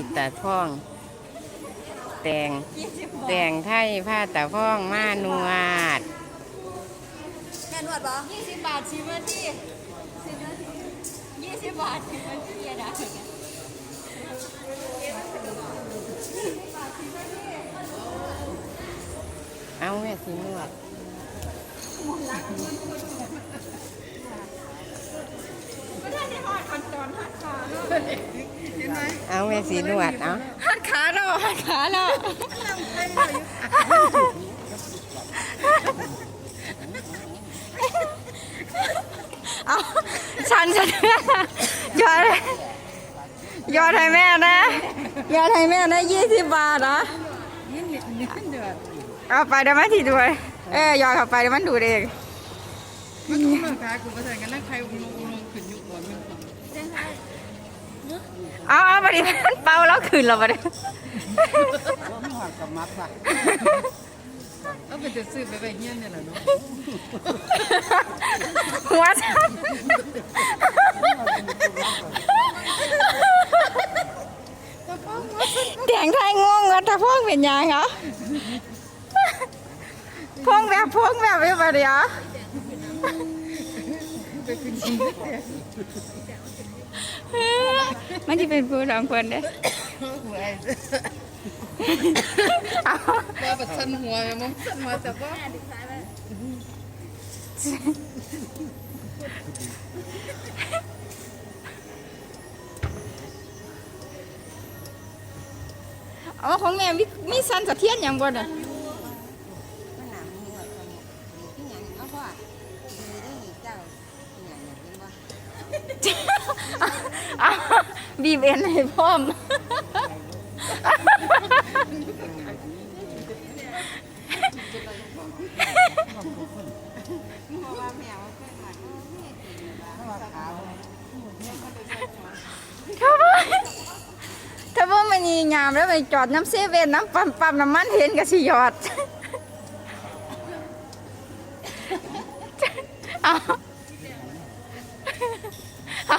อิตาท่อง แต่งแต่งไทยผ้าตาท่องมานวดแม่นวดบ่ยี่สิบบาทชิมมาที่สิบนาทียี่สิบบาทชิมมาที่อะนะเอาแม่สินวด เอาแม่สีนวดเอาหัดขาเนาหัดขาเนาเอาฉันจะยอดยอดให้แม่นะยอดให้แม่นะยี่สิบบาทเหรอเอาไปเดี๋ยวมันถีด้วย เอ้ยยอดเข้าไปเดี๋ยวมันดูดเองมันต้องเลิกขายกูประสานกันนั่งใครอุ้งลงอุ้งลงขึ้นอยู่ก่อนมึง เอาเอาไปดิมันเป่าแล้วขึ้นแล้วไปดิเอาไปจะซื้อไปไปเงี้ยเนี่ยแหละเนาะหัวฉันแดงไทยง่วงกันถ้าพวกเป็นยังเหรอพวกแบบพวกแบบไม่ไปเดี๋ยวไปขึ้นชิง มันจะเป็นผู้สองคนเด้อหัวไอ้เอาว่าบัดสันหัวมั้งสันมาแต่ว่าเอาของแม่มีมีสันสะเทียนอย่างบ่น่ะ บีบเอ็นให้พร้อมถ้าว่าถ้าว่ามันยีงามแล้วไปจอดน้ำเซเว่นน้ำปั๊มปั๊มน้ำมันเห็นก็สิหยอด เอาเอา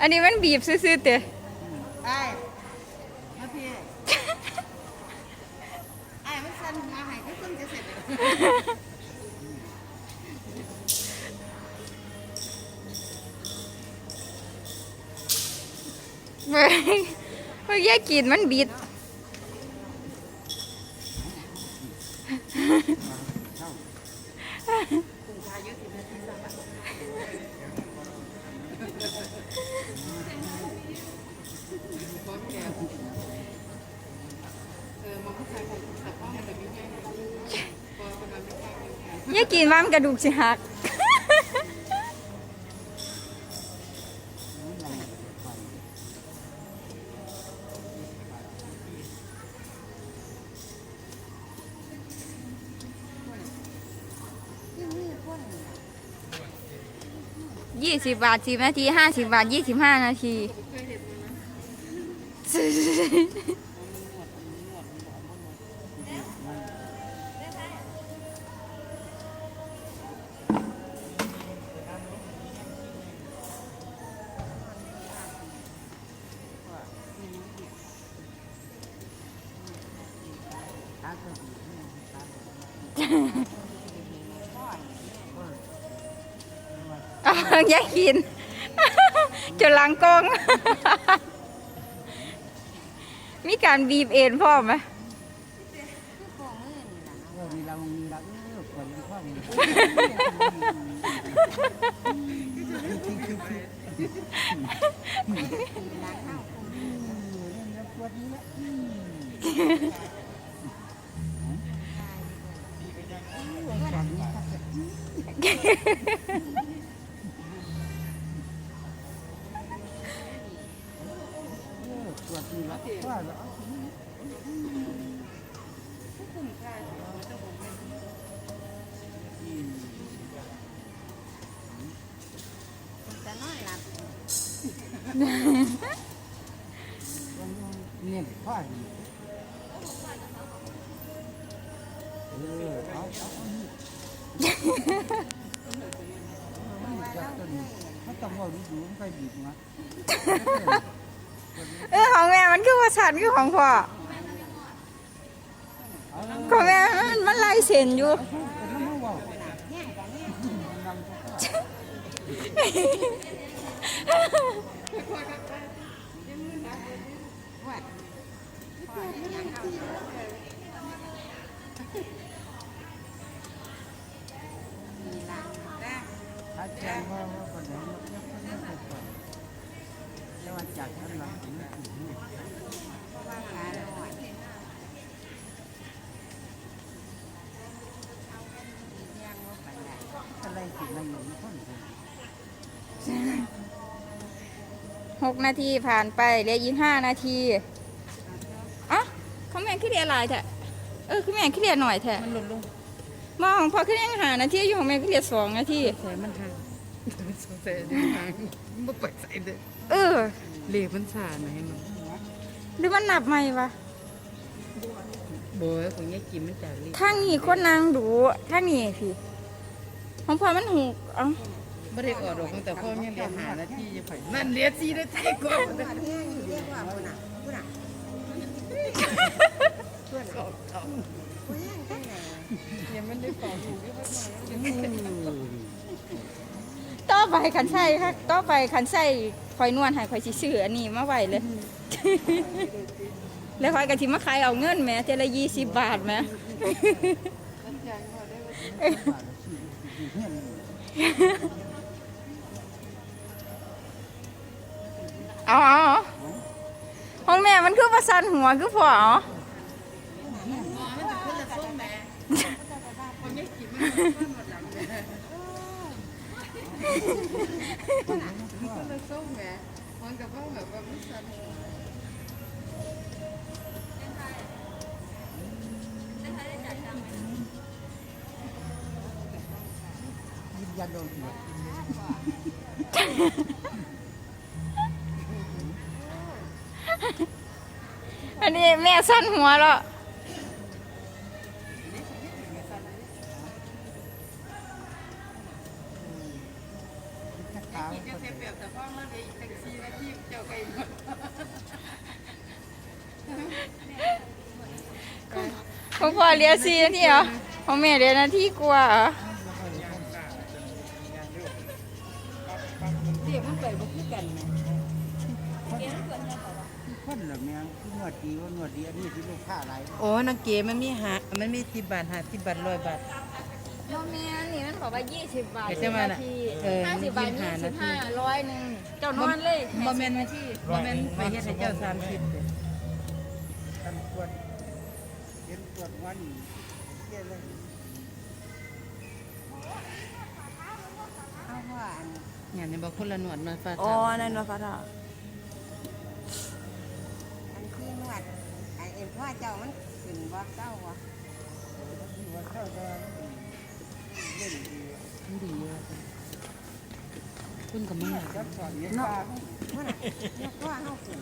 อันนี้มันบีบซื่อๆเตะไอ้มาพี่ไอ้มันสันมาให้ก็ต้องจะเสร็จเมื่อเมื่อกี้กินมันบิด อย่ากินว่ามันกระดูกสิหัก ยี่สิบบาทสิบนาทีห้าสิบบาทยี่สิบห้านาที เอาย่ากินจนหลังกอง มีการบีบเอ็นพ่อไหมเเนี่ยผ้าเออเอาเอาเอานี่จับตัวนี้ถ้าต้องว่าดูดูมันไปบีบนะ เออของแม่มันคือว่าฉันคือของพ่อของแม่มันมันลายเส้นอยู่ กนาทีผ่านไปเหลือยี่ห้านาทีอะเขาแม่ขี้เรียหลายแท้เออคือแม่ขี้เรียหน่อยแท้มันหล่นลงมองพอขึ้นยังหานาทีอยู่ของแม่ขี้เรียสองนาทีใส่มันห่างสงสัยมันห่างมันไปใส่เด้อเออเหล็กมันสาไหนมันหรือมันนับไหมวะโบยของยายกินมันจากเหล็กทางนี้คนนางดูทางนี้พี่ของพ่อมันหูเอ้า ไม่ได้ออกดอกตั้งแต่พ่อยังเรียนหาหน้าที่จะไนั่นเรียนสี่นาทีก่อนเขาเขายังไม่ได้ฟังถูกที่ว่าต่อไปขันใส่ค่ะต่อไปขันใส่คอยนวดให้คอยสิซื้ออันนี้มาไว้เลย แล้วคอยกะทิมาขายเอาเงินแหม่เทละยี่สิบบาทแหม่ เอาเอาเอาของแม่มันคือประสันหัวคือพ่ออ๋อคนละส้มแหมมันกับพ่อแบบว่าไม่สั่นยินยันโดนหัว อันนี้แม่สั้นหัวแล้วจะขาวจะเสียเปรียบแต่พ่อมันเลยอีกตั้งสี่นาทีเจ้าไก่หมดของพ่อเรียนสี่นาทีเหรอของแม่เรียนนาทีกว่าเหรอ วดดีว่านวดดีอันนี้ที่ลูกค้าอะไรโอ้นางเก๋มันมีหามันมีสิบบาทหาสิบบาทร้อยบาทพ่อแม่นี่มันบอกว่ายี่สิบบาทเดี๋ยวจะมาน่ะนาทีเออห้าสิบบาทยี่ยี่สิสิบบห้าห้าร้อยหนึ่งเจ้านอนเลยบ่แม่นนาทีบ่แม่นไปเฮ็ดให้เจ้าสามสิบเด้อกันตรวจเห็นตรวจวันเยี่ยเลยเอาว่าอัน เนี่ยในบอกคนละหนวดมาฟาดอ๋อนั่นว่าค่ะอัน ไอเอ็นพ่อเจ้ามันขึ้นบ่เจ้าบ่ที่ว่าเข้าจะเล่นดีดีอยู่คุณกับมึงอะจับสอนเนปลาพุ่นน่ะยกพ่อเฮาขึ้น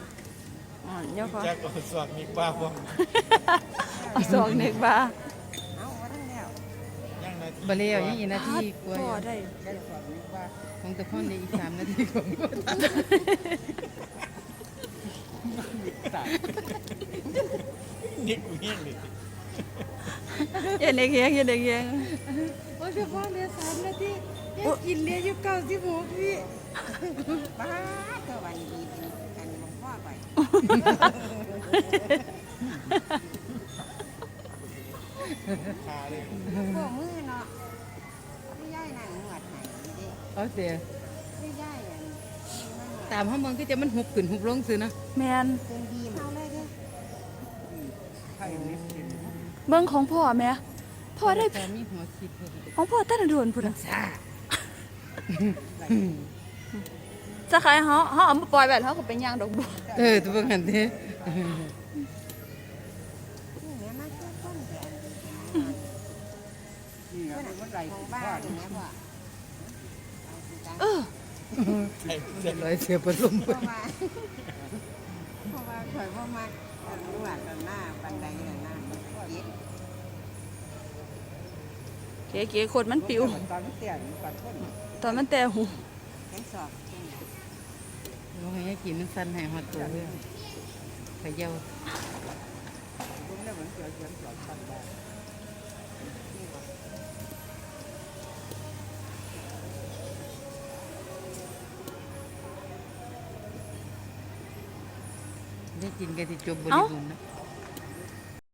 อ๋อเดี๋ยวขอแจ็คก็สวดมีป้าบ้างเอาสองหนึ่งบาเอาว่าทั้งแล้วยังนาทีบ่แล้วยังอีกนาทีกว่าได้จับสอนมีปลาของแต่พ่อในอีกสามนาทีของพ่ อนี่กูเฮี้ยงเลยเย็นเด็กเฮียงเย็นเด็กเฮียงโอ้ยพ่อเรียนสามนาทียังกินเรียนอยู่เก้าสิบหกพี่ป้าเจ้าวันดีเป็นอันของพ่อไปขาเลยพวกมือเนาะพี่ย่ายนั่งนวดให้ดิเอาเสียพี่ย่ายอันนั่งนวดตามห้องมึงก็จะมันหุบขึ้นหุบลงซื้อนะแมนเป็นดีม เอาเลยเด้อไข่นิดเดียวเบิ้งของพ่อแม่พ่อได้แต่มีหัวคิดเลยของพ่อตั้งแต่โดนพุ่นน่ะซ่าจะขายเขาเขาเอามาปล่อยแบบเขาก็เป็นยางดอกบัวเออตัวกันเด้ปนี่แม่มาคือคนแดนนี่ครับมันไหลของบ้านเนี่ยบ่เออใช่ใช่ลอยเสียประลมเพราะว่าเพราะว่าข่อยบ่มัก นวดหน้าบันไดน่ะนะเย็ดเก๋เก๋ๆโคตรมันปิว ตอนเตี้ยปัดคนตอนมันแต่หูแข้งสอบจังหวะเราให้กินมันสั่นให้ฮอดตัวเพื่อนขยาวผมเนี่ยเหมือนเกี่ยวเขียนสอนปัดได้ได้ กินกันที่จบบริบูรณ์นะ